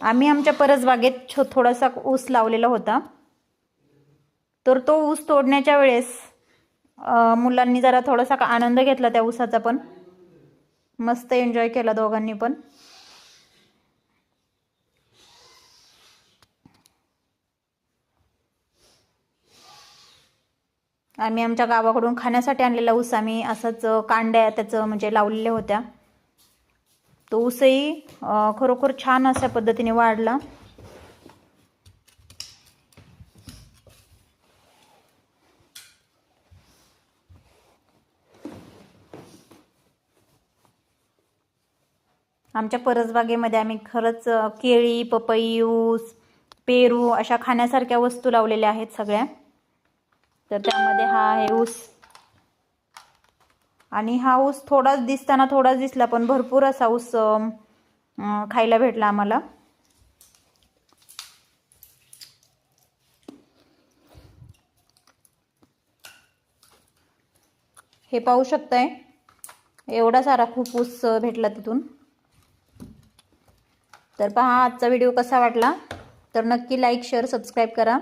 आम्ही आमच्या परसबागेत छो थोडासा ऊस लावलेला होता. तर तो ऊस तोडण्याच्या वेळेस मुलांनी जरा थोडासा आनंद घेतला त्या ऊसाचा पण. मस्त एन्जॉय केला दोघांनी पण. आम्ही आमच्या गावाकडून खाण्यासाठी आणलेला ऊस आम्ही असंच कांड्या त्याचं म्हणजे लावलेल्या होत्या. तो ऊसही खरोखर छान अशा पद्धतीने वाढला. आमच्या परसबागेमध्ये आम्ही खरंच केळी पपई ऊस पेरू अशा खाण्यासारख्या वस्तू लावलेल्या आहेत सगळ्या. तर त्यामध्ये हा आहे ऊस. आणि हा ऊस थोडाच दिसताना थोडाच दिसला पण भरपूर असा ऊस खायला भेटला आम्हाला. हे पाहू शकताय एवढा सारा खूप ऊस भेटला तिथून. तर पहा आजचा व्हिडिओ कसा वाटला? तर नक्की लाईक शेअर सबस्क्राईब करा.